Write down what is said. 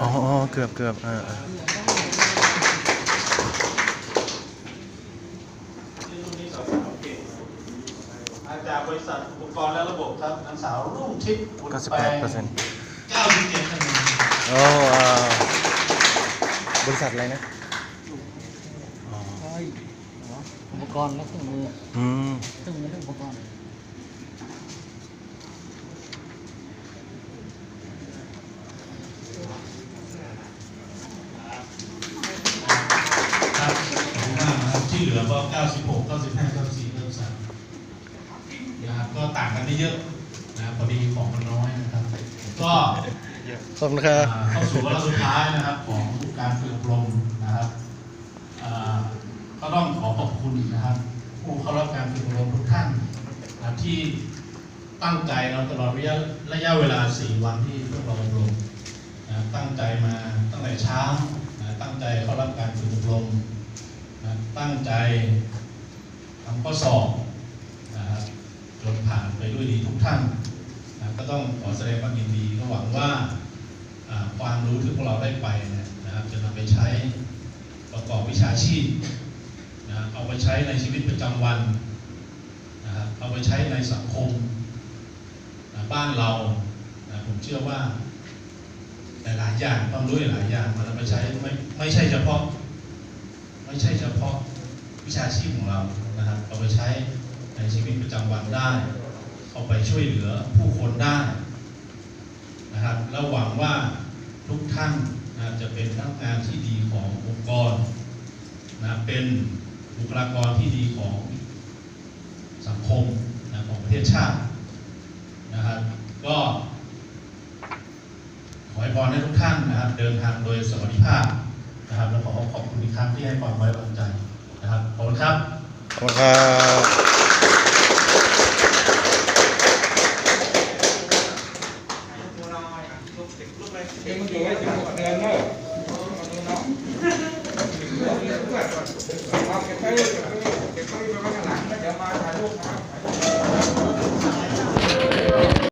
อ๋ออ๋อเกือบเกือบอ่าอ่าอาจากบริษัทอุปกรณ์และระบบครับนางสาวรุ่งทิพย์บุญเก้าสิบแปลแปดงเปอร์เซ็นต์97คะแนนโอ้อ่าบริษัทอะไรนะอ๋อใช่อุปกรณ์และเครื่องมืออืมเครื่องมือและอุปกรณ์ ครับขอบคุณมากนะครับที่ เหลือก็96 95 94 93นะครับก็ต่างกันไม่เยอะนะครับพอดีของมันน้อยนะครับ ก็ขอบคุณครับอ่าเข้าสู่วาระสุดท้ายนะครับของการฝึกอบรมนะครับอ่าก็ต้องขอขอบคุณนะครับ ผู้เข้ารับการฝึกอบรมทุกท่านนะครับที่ตั้งใจเราตลอดระยะระยะเวลา 4 วันที่พวกเราอบรมนะครับตั้งใจมาตั้งแต่เช้านะตั้งใจเข้ารับการฝึกอบรม นะตั้งใจทำข้อสอบนะครับจนผ่านไปด้วยดีทุกท่านนะก็ต้องขอแสดงความยินดีก็หวังว่าความรู้ที่พวกเราได้ไปเนี่ยนะครับจะนำไปใช้ประกอบวิชาชีพนะเอาไปใช้ในชีวิตประจำวันนะครับเอาไปใช้ในสังคมนะบ้านเรานะผมเชื่อว่าหลายๆอย่างความรู้หลายอย่างมันเอาไปใช้ไม่ไม่ใช่เฉพาะ ไม่ใช่เฉพาะวิชาชีพของเรานะครับเอาไปใช้ในชีวิตประจำวันได้ เอาไปช่วยเหลือผู้คนได้นะครับแล้วหวังว่าทุกท่านนะจะเป็นพนักงานที่ดีขององค์กรนะเป็นบุคลากรที่ดีของสังคมนะของประเทศชาตินะครับก็ขอให้พรให้ทุกท่านนะครับเดินทางโดยสวัสดิภาพ นะครับแล้วขอขอบคุณอีครั้งที่ให้ความไว้วางใจนะครับขอบคุณครับขอบคุณครับเก็บไปเก็บไปเก็บไปไว้ข้างหลังแล้วเดี๋ยวมาถ่ายรูปนะ